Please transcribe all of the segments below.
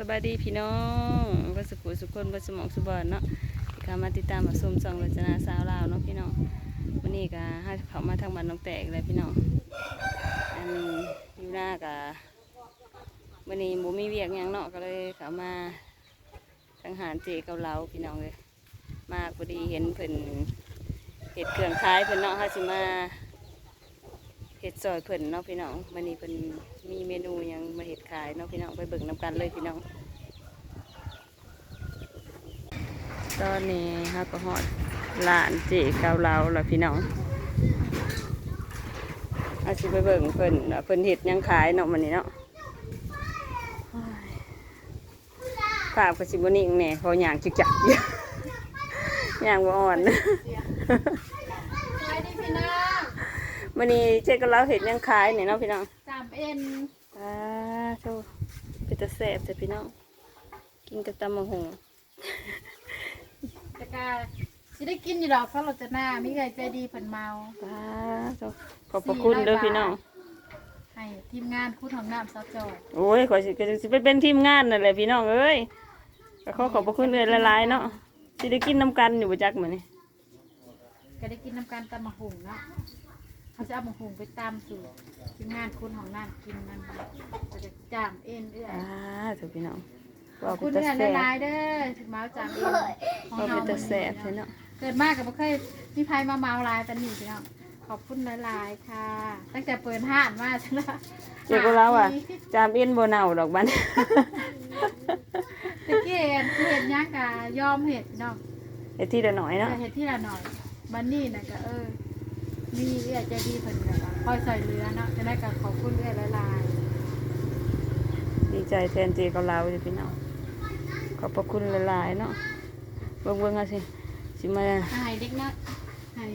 สบายดีพี่น้องเพื่สุขุสุขคนเพื่สมองสุบอนเนาะที่เขามาติดตามมาชมส่องรจนาสาวลาวเนาะพี่น้องวันนี้ก็ให้เขามาทางบ้านน้องแตกเลยพี่น้องอันอยู่หน้ากับวันนี้บ่มีเวียกยังเนาะก็เลยเขามาทางหารเจเกาเหลาพี่น้องเลยมากพอดีเห็นเพิ่นเห็ดเครื่องคล้ายเพิ่นเนาะเฮาสิมาเห็ดซอยเพิ่นเนาะพี่น้องวันนี้เพิ่นมีเมนู ขายเนาะพี่น้องไปเบิ่งนํกันเลยพี่น้อง ตอนนี้ฮะก็ฮอดหลานเจเกาเหลาแล้วพี่น้องอาสิไปเบิ่งเพิ่นว่าเพิ่นเห็ดหยังขายเนาะมันนี้เนาะโอ้ยภาพก็สิบ่นิ่งแหน่เพอหย่างจิกจักย่างบ่อ่อนสวัสดีพี่น้องมันนี้เจเกาเหลาเห็ดหยังขายเนี่ยเนาะพี่น้องสามเอ็นอ่า โธ่เป็นตาแซ่บจ้ะพี่น้องกินกับตำมะฮงแต่กาสิได้กินอยู่ดอกเพราะเราจะหน้ามีใครใจดีเพิ่นเมาอ่าโธ่ขอบพระคุณเด้อพี่น้อง ให้ทีมงานคู่ของน้ำซอสจอยโอ้ยขอสิก็สิไปเป็นทีมงานนั่นแหละพี่น้องเอ้ยก็ขอขอบพระคุณเลยละลายๆเนาะสิได้กินน้ำกันอยู่ประจักมื้อนี้ก็ได้กินน้ำกันตำมะหุงเนาะเขา จะเอามะหุงไปตำสู่ทีมงานคู่ของน้ำกินนั่นก็จะจามเอ็นเอื้อยอ่าเถอะพี่น้องขว่าอบเป็คุนณตาเอื้อยแซ่บหลายๆเด้อถึงเมาจามเอ็นของว่าเฮาเป็นตาแซ่บพี่น้องเกิดมากกับบ่เคยมีไผมาเมาหลายปานนี้พี่น้องขอบคุณหลายๆค่ะ ตั้งแต่เปิดห้านมาใช่ไหมเจ้าก็เล่าอะจามเอ็นบ่เน่าดอกบัน ตะเกียนเห็ดย่างกะยอมเห็ดเนาะไอ้ที่ละหน่อยเนาะ เห็ดที่ละหน่อยบันนี่นะก็เออ มีเอื้อใจดีเพิ่นแบบว่าคอยใส่เรือเนาะจะได้กับขอบคุณเอื้อละลายดีใจแทนเจกับเราจ้ะพี่น้องขอบพระคุณละลายๆเนาะเบิ่งเบิ่งๆเอาสิสิมาให้เด็กนะให้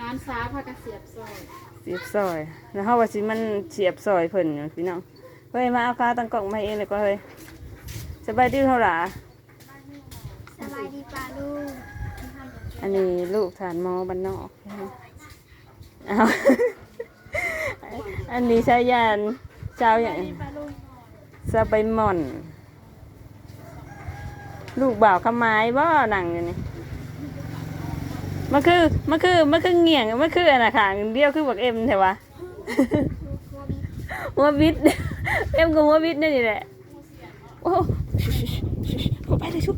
ร้านซ้าพากระเสียบซอยเสียบซอย แล้วเฮาว่าสิมันเสียบซอยเพิ่นอยู่พี่น้องเฮ้ยมาเอาคาตั้งกล่องมาเองเลยก็เฮ้ยสบายดีเท่าหร่าสบายดีป่าลูกอันนี้ลูกฐานมอบ้านนอก เอาอันนี้ชายานเจ้าอย่างป่าลูกสะใบหม่อน ลูกบ่าวขมายบ่หนังอยู่นี่มันคือมันคือมันคือเงี่ยงมันคืออันน่ะค่ะเดียวคือบักเอ็มใช่ปะหัวบิดเอ็มกับหัวบิดนี่แหละโอ้โหเข้าไปเลยชุบ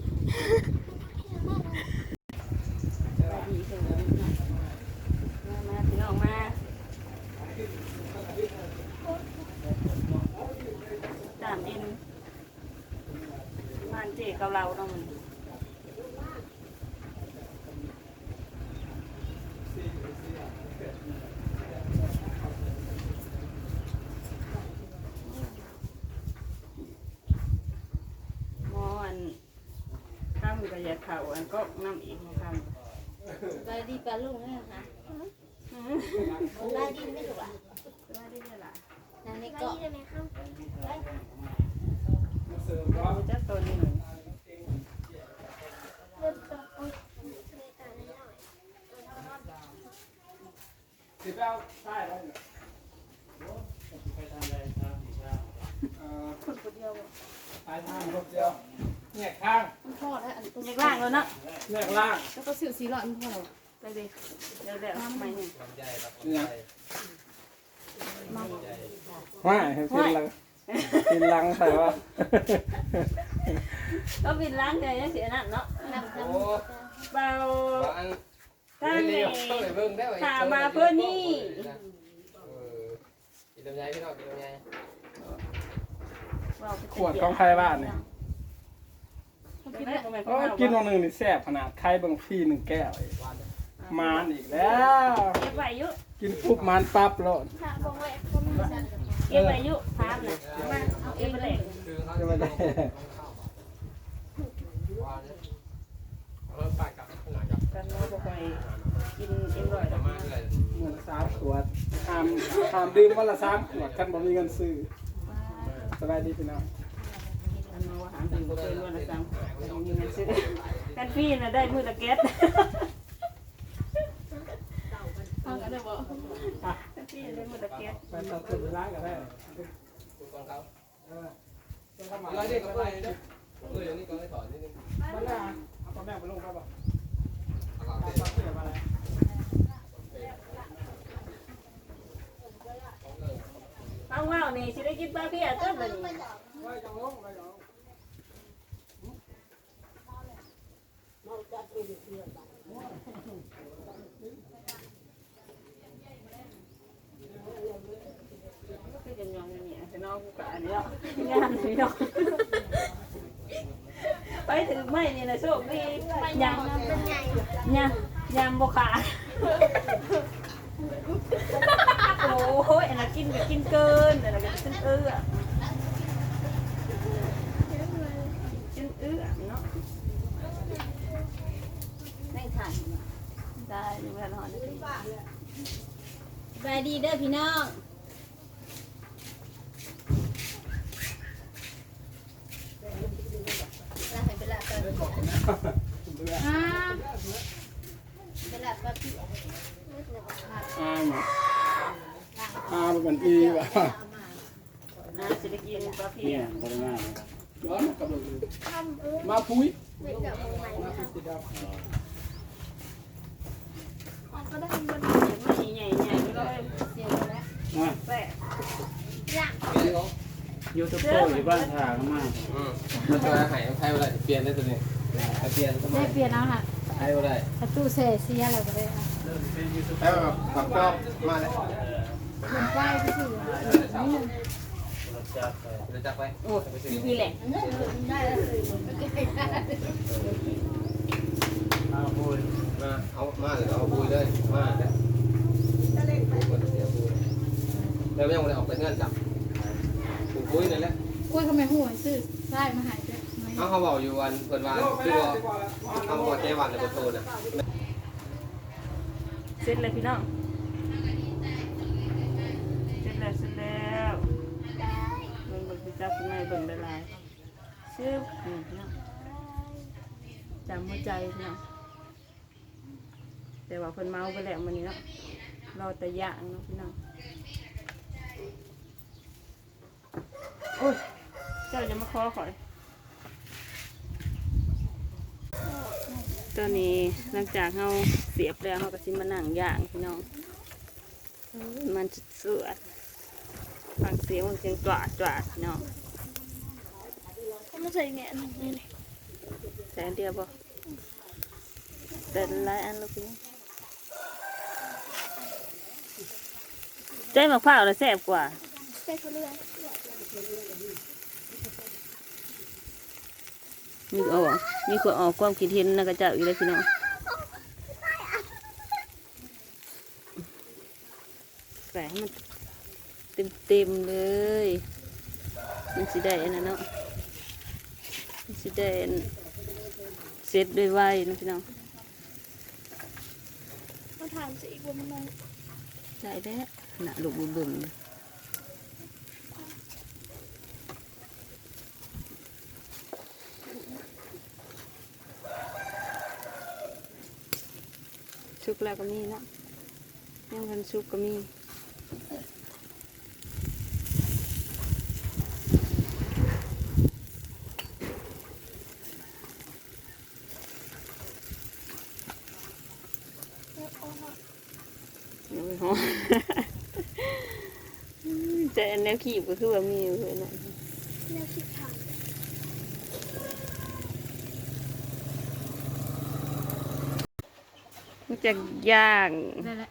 มาพี่น้องมาตามเอ็นบ้าน เราเนาะมันมออันข้ามก็อยาเข่าอันก็น้ำอีกข้ามบายดีป่าลูกเนี่ยค่ะสบายดีไม่ถูกอะสวัสดีเลยล่ะนั่นนี่ก็ได้ไหมครับเราจะตัวนี้หนึ่ง เริ่มต้นโอ๊ยเลยตาหน่อย สิบเก้าใช่แล้วเนี่ยไปทำอะไรครับสี่เก้าเอ่อคนคนเดียวไปทางรถเดียวแงกข้างมันทอดให้อันตัวเล็กล่างแล้วเนาะแงกล่างแล้วก็สิวสีหลอดมันพอแล้วไปดิเดี๋ยวเดี๋ยวไม่เนี่ยเนี่ยไม่เห็นลังเป็นลังใส่ว่าก็บินล้างใจเสียนั่นเนาะน้ำน้โอ้เบาอันท่าน ต้องไปเบิ่งได้ว่าถามมาเพื่อนี่กินลำไยพี่น้องกินลำไยขวดของใครบ้านเนี่ยโอ้ยกินวันหนึ่งนี่แซ่บขนาดใครบางพี่หนึ่งแก้วเองมานอีกแล้วเก็บไว้อยุกินปุ๊บมานปั๊บโลดำถ้าบอกว่าคนเก็บไว้อยุพามนะมาเอาเองไปเลยคือเขาจะม่ได้ ว่าเนี่ยเราปากกับหนั กกับกันว่าบ่ค่อยกินเอ็มร้อยดอกมากเลยเงินสามขวดห้ามห้ามดื่มวันละสามขวดกันบ่มีเงินซื้อสบายดีพี่น้องกันมาว่าหารถึงบ่เคยล้วนละสังบ่มีเงินซื้อกันพี่น่ะได้มือละแก๊สเอากันเลยบ่กันพี่ได้มือละแก๊สไปตัดสินเวลาก็ได้คือคนเขาเออเป็นธรรมร้อยเด็กกับเอ้ยเด้อเอ้ยนี่ก็ให้สอนนิดนึงมาแล้วเอาปลาแม่ไปลงครับบ่ เอา ปลา เอา เสือมาแล้ว เอาว่าวนี่สิได้กินปลาเพียต้นเลยนี่ไว้จังลงไว้จังลงคือจะยองเนี่ยจะนอกกูกะอันเนี้ยงานนี่เนาะไปถึงไม่นี่นะโชคดียังยังยังบกขาด นกินก็กินเกินอันนั้นก็กินเอื้อกินเอื้อเนาะไม่ทันได้อยู่แล้วนอนได้สบายดีเด้อพี่น้องลาให้ไปละไป เบื่อ อ่า ไปละปลาพี่ อ้าวอ้าว มันอีว่ะนะสิได้กินปลาเพีเนี่ยยบริมาณร้อนกับลงมาพุ้ยไม่กับมือใหม่มาพุ้ยสีดำไม่ใหญ่ใหญ่ๆเลยเสียแล้วมาแปะเปลี่ยนเขายูทูบเบอร์อยู่บ้านทางมาอืมมันจะหายใครอะไรเปลี่ยนได้ตัวนี้เปลี่ยนทำไมได้เปลี่ยนแล้วค่ะใครอะไรประตูเสียเสียอะไรก็ได้ค่ะใครแบบขับกล้องมาเลย เปลี่ยนป้ายไปถือเดี๋ยวจับไปโอ้นี่แหละได้แล้วมาพูดมาเอามาเลยเอาบุยเลยมาเลยแล้วยังไม่ได้ออกไปเงื่อนจับบุยนั่นแหละกล้ยเขาไมหัวซื้อได้มาหายไปเอาเขาบอกอยู่วันเปิดวันคือว่าดีกว่าแล้วเอาบอกเจวันเลยบนโทนอะเสร็จแล้วพี่น้อง จับข้างในเบิ่งได้หลายชื่อนี่พี่น้องจำหัวใจพี่น้องแต่ว่าเพิ่นเมาไปแล้วมื้อนี้เนาะรอแต่ย่างเนาะพี่น้องโอ้ยเจ้าจะมาขอข่อยตอนนี้หลังจากเราเสียบแล้วเราก็สิมานั่งย่างพี่น้องมันจะสวด ฟังเสียงมันเสียงจวาดจวาดพี่น้องไม่ใช่เงี้ยนี่แต่อันเดียวบ่แต่หลายอันแล้วพี่น้องใจมะพร้าวน่ะแซ่บกว่าใช่คนเรื่อยมีออกมีคนออกความคิดเห็นนะกระเจ้าอีกแล้วพี่น้องแปะให้มัน เต็มเต็มๆเลย มันสิได้อันนั้นเนาะมันสิได้อันเสร็จด้วยไวนะพี่น้องมาถามสิอีกว่ามันน้อยได้แล้วน่ะลูกบุบึมชุกแล้วก็มีเนาะยังกันชุกก็มี เดี๋ยวไปห้อง แต่อันแนวขีบก็คือว่ามีอยู่เลยนะแนวคิดทางมันจะย่างได้แล้ว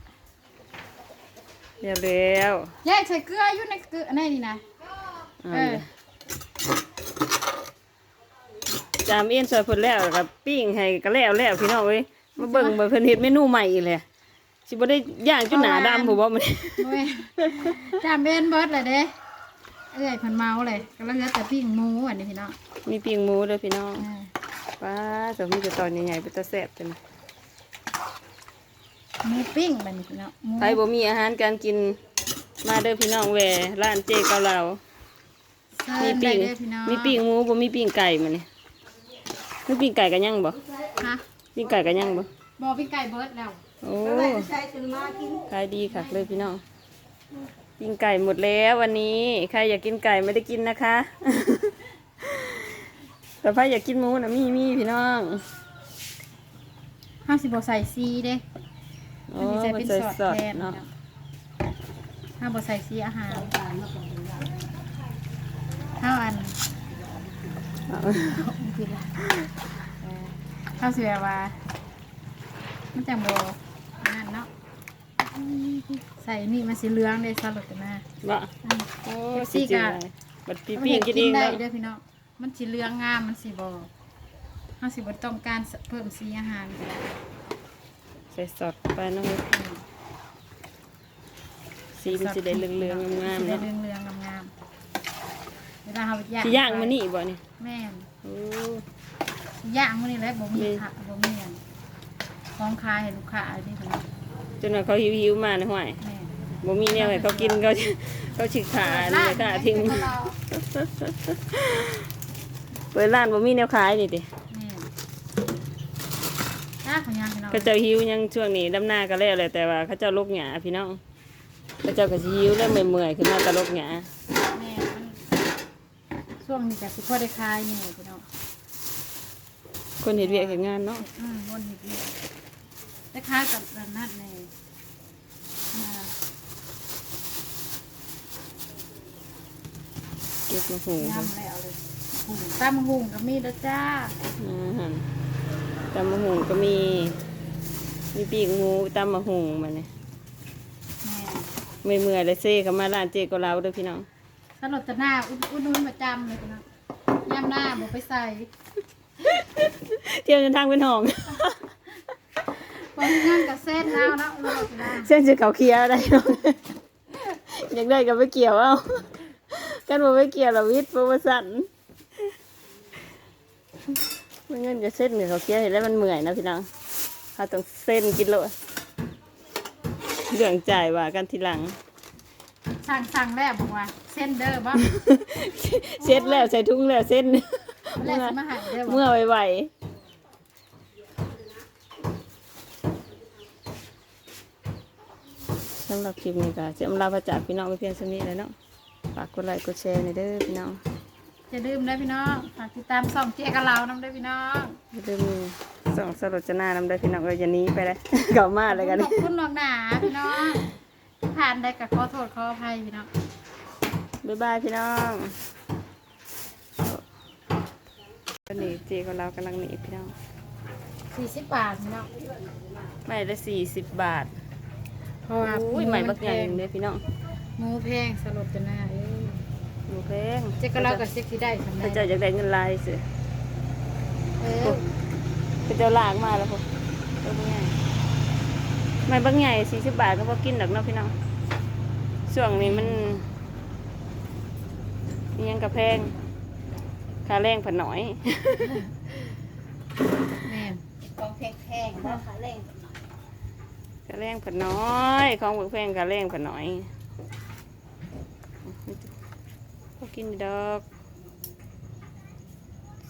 เดี๋ยวแล้วแยกใส่เกลืออยู่ในเกลือในนี่นะเอาเออเลยจามเอ็นซอยเพิ่นแล้วแล้วกับปิ้งให้ก็แล้วแล้วพี่น้องเอ้ยมาเบิ่งเบิ่งเพิ่นเฮ็ดเมนูใหม่อีกเลย สิบ่ได้ย่างจนหนาดำผมว่ามันโอ้ยจามเบนเบิร์ดเลยเด้เอ้ยเพันเมาเลยก็แล้วเหลือแต่ปิ้งหมูอันนี้พี่น้องมีปิ้งหมูเด้อพี่น้องเออป้าสามีจะตอนใหญ่ๆเป็นตาแซ่บจังหมูปิ้งมันพี่น้องหมูใครบ่มีอาหารการกินมาเด้อพี่น้องแหวร้านเจเกาเหลาเซิมีร์นได้ปิ้งเด้อพี่น้องมีปิ้งหมูบ่มีปิ้งไก่มานี่มีปิ้งไก่กันยังบ่ฮะปิ้งไก่กันยังบ่บอปิ้งไก่เบิร์ดแล้ว โอ้ใช่จนมากินขายดีค่ะเลยพี่น้องปิ้งไก่หมดแล้ววันนี้ ใครอยากกินไก่ไม่ได้กินนะคะ แต่พายอยากกินหมูนะมีมีพี่น้องห้าสิบใส่ซีเด้โอ้มันสิใส่มันเป็นใส่สอดสอดแทนเนาะห้าบใส่ซีอาหารข้าวอันผิดละเออข้าวเสียว่ามันจังโบ นั่นเนาะใส่นี่มันสีเหลืองเลยสลัดกันนะบ่อืมโอ้เอฟซีสิจริงกะเลยบัดปีปิ้งกินเองได้แล้วเด้อพี่น้องมันสีเหลืองงามมันสีบห้าสิบต้องการเพิ่มสีอาหารใส่สอดไปเน้องสีมันสิได้เหลืองๆงามๆสีได้เนาะเหลืองเหลืองๆงามๆเวลาเราย่างสิย่างมานี่บ่นี่แม่นโอ้ย่างมื้อนี้แหละบ่มีมีค่ะบ่มีหยัง ของขายให้ลูกค้าอันนี้เท่านั้นจนว่าเขาหิวๆมาในห้วยแม่นบ่มีแนวให้เขากินเขาเขาฉิกขานี่ก็ทิ้งเปิดร้านเปิดร้านบ่มีแนวขายนี่ติแม่นถ้าของย่างพี่น้องเขาเจ้าหิวยังช่วงนี้ดำหน้าก็แล้วแหละแต่ว่าเขาเจ้าลกหญ้าพี่น้องเขาเจ้าก็สิหิวแล้วเมื่อยๆขึ้นมาตะลกหญ้าแม่นมันช่วงนี้ก็สิพอได้ขายนี่พี่น้องคนเฮ็ดเวียกเฮ็ดงานเนาะ อืมวนเฮ็ดเวียก ได้ขายกับร้านนัดแน่อ่าเก็บมาหุงยำแล้วเลยหุงตามหุงก็มีแล้วจ้าอาหารตำมะหุงก็มี มีปีกหมูตำมะหุงมาเนี่ยแม่เมื่อยๆเลยเซ่เขามาร้านเจ๊ก็เราเด้อพี่น้องสลดจะหน้าอุดอุดหนุนประจำเลยพี่น้องยำหน้าบอกไปใส่ เที่ยวจนทางเป็นห้อง พอมีงานกับเส้นแล้วเนาะสลดจะหน้าเส้นจะเขาเคลียร์ได้เนาะอยากได้ก็ไปเกี่ยวเอากันบ่ไปเกี่ยวเราวิทย์บ่ว่าสั่นมันเงินจะเส้นเนี่ยเขาเคลียร์เห็นแล้วมันเมื่อยนะพี่น้องเขาต้องเส้นกินโลเรื่องจ่ายว่ากันทีหลัง สั่งสั่งแล้วบอกว่า เส้นเด้อบ่เซ็ตแล้วใส่ถุงแล้วเส้นแรกสิมาใหายเด้อบ่ เมื่อไหวๆำหรับคลิปนี้ก็จะอำลาพระจากพี่น้องไปเพียงเท่านี้แล้วเนาะฝากกดไลค์กดแชร์ในอยเด้อพี่น้องจะดื่มได้อพี่น้องฝากติดตามส่องเจ๊กับเรานำได้อพี่น้องอย่าลืมส่งสรจนานำได้อพี่น้องเอ้ยอย่าหนี้ไปเลยเก่ามาเลยกันขอบคุณหนอกหนาพี่น้องผ่านได้กับขอโทษขออภัยพี่น้อง บ๊ายบายพี่น้องตอนนี้เจของเรากำลังหนีพี่น้อง สี่สิบบาทพี่น้อง ไม่ละสี่สิบบาท เพราะว่าอุ้ยใหม่บักใหญ่หนึ่งเด้อพี่น้องหมูแพงสลดจะหน้าเอ้ยหมูแพงเจ๊กับเรากับเจ๊ที่ได้ทำไมพระเจ้าอยากได้เงินลายสิเออพระเจ้าลากมาแล้วพวกตัวบักใหญ่ไม่บักใหญ่สี่สิบบาทก็พอกินดอกเนาะพี่น้องช่วงนี้มันมีหยังกระแพงค่าแรงผันหน่อยแม่นของแพงๆราคาแรง กระแรงผันน้อย ของเบิกแพงกระแรงผันน้อยพอกินดอก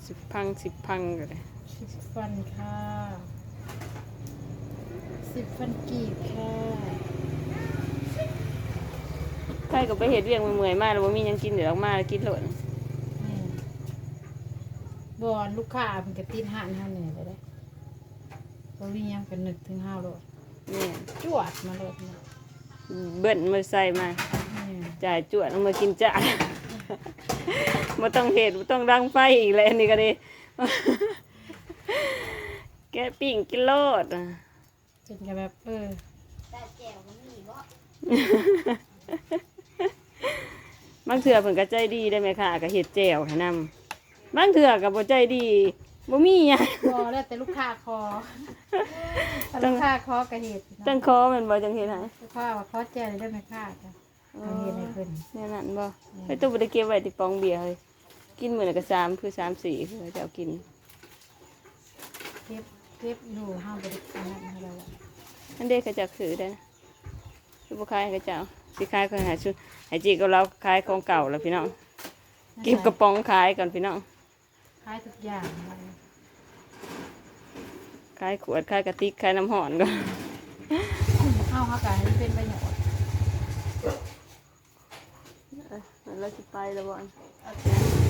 สิบพังสิบพังก็เลยสิบฟันค่ะสิบฟันกีบค่ะใครก็ไปเห็ดเวียงเมื่อยๆมากแล้วว่ามีหยังกินเดี๋ยวออกมาแล้วกินหล่นแม่นบอนลูกค้าเป็นกระตินหันเฮาเนี่ยเลยได้เพราะวิ่งยังกันนึกถึงเฮาโลด นี่จวดมาโลดเนี่ยเบิ่นมาใส่มาแม่นจ่ายจวดเอามากินจ่ายมาต้องเห็ดบ่ต้องดังไฟอีกเลยอันนี่ก็ดี แกะปิ้งกินโลดอะ จนกับแบบเออแต่แจ่วมันมีบ่บางเถื่อเพิ่นก็ใจดีได้ไหมค่ะก็เห็ดแจ่วให้นำบางเถื่อก็บ่ใจดี บ่มีหยังบอแล้วแต่ลูกค้าคอแต่ลูกค้าคอกระเหตุตั้งคอแมันบ่จังเฮ็ดให้ลูกค้าว่าขอแจ้ได้ไหมค่ะจ้ะเอาเฮ็ดให้เพิ่นแน่นั่นบ่ไอ้ตู้บ่ได้เก็บไว้ที่ปองเบียร์เฮ้ยกินมื้อละก็สามคือสามสี่คือเขาจะเอากินเก็บเก็บอยู่ห้าบริการนั่นให้เราอะอันเด็กก็จะถือได้นะคือบุคายก็จะเอาสิขายก็หาชุดหายจีก็เราขายของเก่าแล้วพี่น้องเก็บกระป๋องขายก่อนพี่น้อง ขายทุกอย่างเลยขายขวดขายกระติกขายน้ำห่อนก่อนเอาเขากะให้เป็นประโยชน์เราจะไปแล้วบ่อน เอา